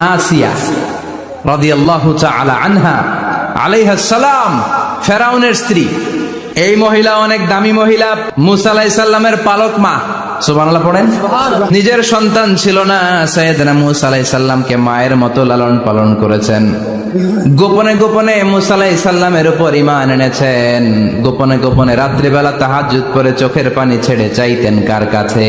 আসিয়া রাদিয়াল্লাহু তাআলা আনহা আলাইহাস সালাম ফেরাউনের স্ত্রী। এই মহিলা অনেক দামি মহিলা মুসা আলাইহিস সালামের পালক মা। সুবহানাল্লাহ পড়েন? নিজের সন্তান ছিল না সাইয়েদনা মুসা আলাইহিস সালামকে মায়ের মতো লালন পালন করেছেন। গোপনে গোপনে মুসা আলাইহিস সালামের উপর ঈমান এনেছেন। গোপনে গোপনে রাত্রিবেলা তাহাজ্জুদ করে চোখের পানি ছেড়ে চাইতেন কার কাছে?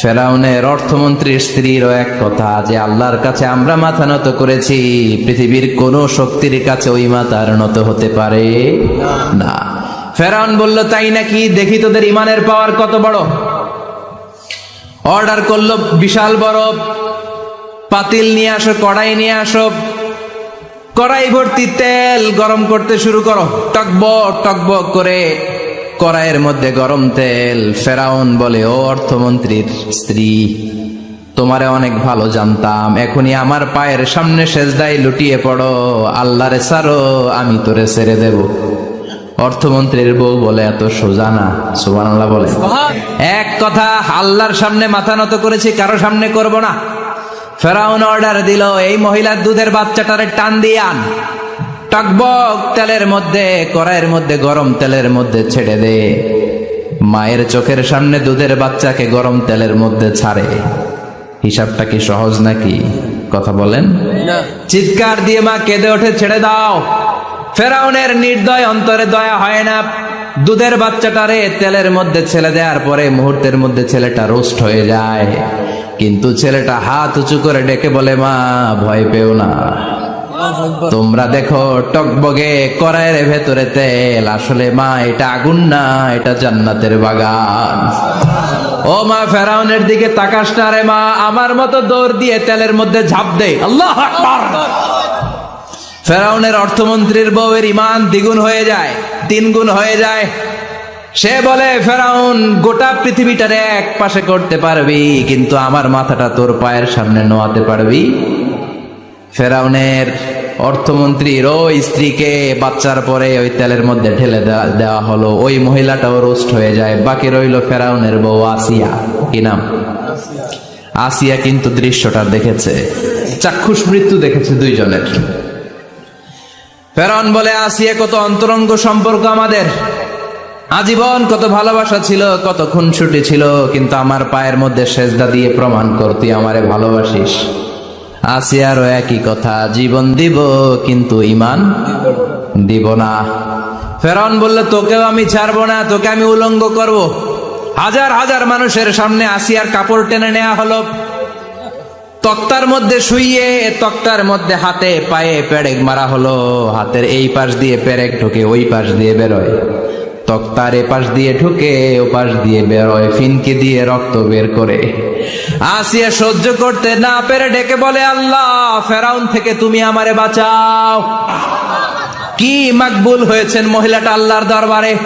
ফেরাউনের অর্থমন্ত্রীর স্ত্রীরও এক কথা, যে আল্লাহর কাছে আমরা মাথা নত করেছি, পৃথিবীর কোন শক্তির কাছে ওই মাথার নত হতে পারে না। ফেরাউন বলল, তাই নাকি? দেখি তোদের ইমানের পাওয়ার কত বড়? অর্ডার করল, বিশাল বড়, পাতিল নিয়ে আসো, কড়াই নিয়ে আসো, কড়াই ভর্তি তেল গরম করতে শুরু করো। টকবক টকবক করে কড়াইয়ের মধ্যে গরম তেল ফেরাউন বলে ও অর্থমন্ত্রীর স্ত্রী তোমারে অনেক ভালো জানতাম। এখনই আমার পায়ের সামনে সেজদাই লুটিয়ে পড়ো। আল্লাহরে সারো আমি তোরে ছেড়ে দেব। অর্থমন্ত্রীর বউ বলে এত সোজা না। সুবহানাল্লাহ বলে। এক কথা আল্লাহর সামনে মাথা নত করেছি কারও সামনে করব না। ফেরাউন অর্ডার দিল এই মহিলার দুধের বাচ্চাটারে টান দিয়ে আন। টকবক তেলের মধ্যে কড়াইয়ের মধ্যে গরম তেলের মধ্যে ছেড়ে দে। মায়ের চোখের সামনে দুধের বাচ্চাকে গরম তেলের মধ্যে ছাড়ে। হিসাবটা কি সহজ নাকি? কথা বলেন। চিৎকার দিয়ে মা কেঁদে ওঠে ছেড়ে দাও। ফেরাউনের নির্দয় অন্তরে দয়া হয় না। দুধের বাচ্চাটারে তেলের মধ্যে ছেলে দেওয়ার পরে মুহূর্তের মধ্যে ছেলেটা রোস্ট হয়ে যায়। কিন্তু ছেলেটা হাত উঁচু করে ডেকে বলে মা ভয় পেও না। তোমরা দেখো টকবগে কড়াইয়ের ভেতরে তেল। আসলে মা, এটা আগুন না, এটা জান্নাতের বাগান। ও মা, ফেরাউনের দিকে তাকাস না রে মা, আমার মতো দৌড় দিয়ে তেলের মধ্যে ঝাঁপ দে। আল্লাহ ফেরাউনের অর্থমন্ত্রীর বউয়ের ইমান দ্বিগুণ হয়ে যায়, তিন গুণ হয়ে যায়। সে বলে, ফেরাউন, গোটা পৃথিবীটারে এক পাশে করতে পারবি, কিন্তু আমার মাথাটা তোর পায়ের সামনে নোয়াতে পারবি? ফেরাউনের অর্থমন্ত্রীর ওই স্ত্রীকে বাচ্চার পরে ওই তেলের মধ্যে ঢেলে দেওয়া- হলো। ওই মহিলাটাও রোস্ট হয়ে যায়। বাকি রইল ফেরাউনের বউ আসিয়া। কি নাম? আসিয়া কিন্তু দৃশ্যটা দেখেছে। চাক্ষুষ মৃত্যু দেখেছে দুইজনের। ফেরাউন বলে, আসিয়া, কত অন্তরঙ্গ সম্পর্ক আমাদের। আজীবন কত ভালোবাসা ছিল, কত খুনসুটি ছিল, কিন্তু আমার পায়ের মধ্যে সেজদা দিয়ে প্রমাণ কর, তুই আমারে ভালোবাসিস। আসিয়ারও একই কথা, জীবন দিব কিন্তু ইমান দিব না। ফেরাউন বললে, তোকেও আমি ছাড়বো না, তোকে আমি উলঙ্গ করব। হাজার হাজার মানুষের সামনে আসিয়ার কাপড় টেনে নেওয়া হলো। তক্তার মধ্যে শুইয়ে, তক্তার মধ্যে হাতে পায়ে পেরেক মারা হলো। হাতের এই পাশ দিয়ে পেরেক ঢুকে ওই পাশ দিয়ে বেরোয়। তক্তার এ পাশ দিয়ে ঢুকে ও পাশ দিয়ে বেরোয়, ফিনকে দিয়ে রক্ত বের করে। আসিয়া সহ্য করতে না পেরে ডেকে বলে, আল্লাহ, ফেরাউন থেকে তুমি আমারে বাঁচাও। কি মাকবুল হয়েছেন মহিলাটা আল্লাহর দরবারে।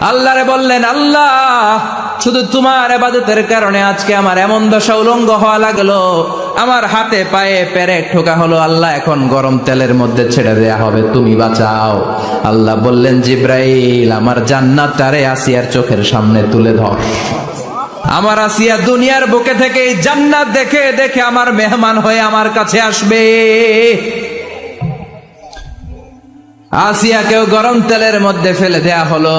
আল্লাহরে বললেন, আল্লাহ, শুধু তোমার এবাদতের কারণে আজকে আমার এমন দশা উলঙ্গ হওয়া লাগল। আমার হাতে পায়ে পেরেক ঠোকা হলো। আল্লাহ, এখন গরম তেলের মধ্যে ছেড়ে দেয়া হবে। তুমি বাঁচাও। আল্লাহ বললেন, জিব্রাইল, আমার জান্নাতটারে আসিয়ার চোখের সামনে তুলে ধর। আমার আসিয়া দুনিয়ার বুকে থেকে জান্নাত দেখে দেখে আমার মেহমান হয়ে আমার কাছে আসবে। আসিয়া কেউ গরম তেলের মধ্যে ফেলে দেয়া হলো।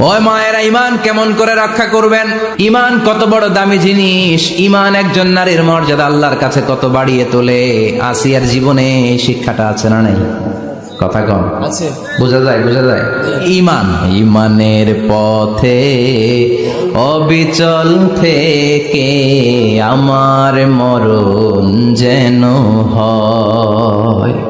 ওই মায়েরা ইমান কেমন করে রক্ষা করবেন? ইমান কত বড় দামি জিনিস। ইমান একজন নারীর মর্যাদা আল্লাহর কাছে কত বাড়িয়ে তোলে। আসিয়ার জীবনে এই শিক্ষাটা আছে না নাই? কথা কম। বোঝা যায় বোঝা যায়? ইমান ইমানের পথে অবিচল থেকে আমার মরণ যেন হয়।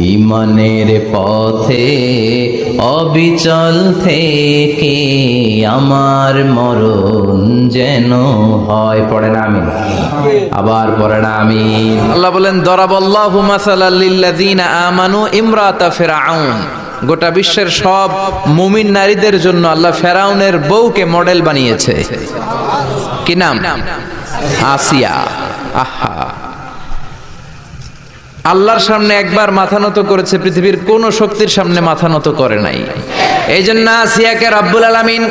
ইমানের পথে অবিচল থেকে আমার মরণ যেন হয়। পড়ে না আমি। আবার পড়ে না আমি। আল্লাহ বলেন দরাবাল্লাহু মাসালাল লিল্লাযিনা আমানু ইমরাতা ফিরআউন গোটা বিশ্বের সব মুমিন নারীদের জন্য আল্লাহ ফেরাউনের বউকে মডেল বানিয়েছে। কি নাম? আসিয়া। আহা। আল্লাহর সামনে একবার মাথা নত করেছে, পৃথিবীর কোন শক্তির সামনে মাথা নত করে নাই। এই জন্য আসিয়াকে রব্বুল আলামিন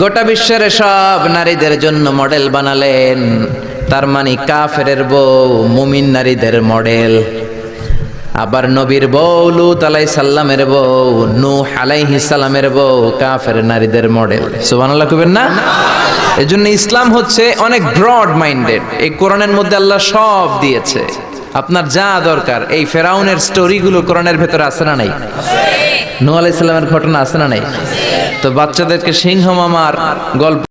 গোটা বিশ্বের সব নারীদের জন্য মডেল বানালেন। তার মানে কাফেরের বউ, মুমিন নারীদের মডেল। আবার নবীর বউ, লুত আলাই সাল্লামের বউ, নূহ আলাইহিস সালামের বউ, কাফের নারীদের মডেল। সুবহানাল্লাহ কইবেন না? এজন্য ইসলাম হচ্ছে অনেক ব্রড মাইন্ডেড এই কোরআনের মধ্যে আল্লাহ সব দিয়েছে। আপনার যা দরকার এই ফেরাউনের স্টোরিগুলো কোরআনের ভেতরে আছে না নাই? নূহ ইসলামের ঘটনা আছে না নাই? তো বাচ্চাদেরকে সিংহ মামার গল্প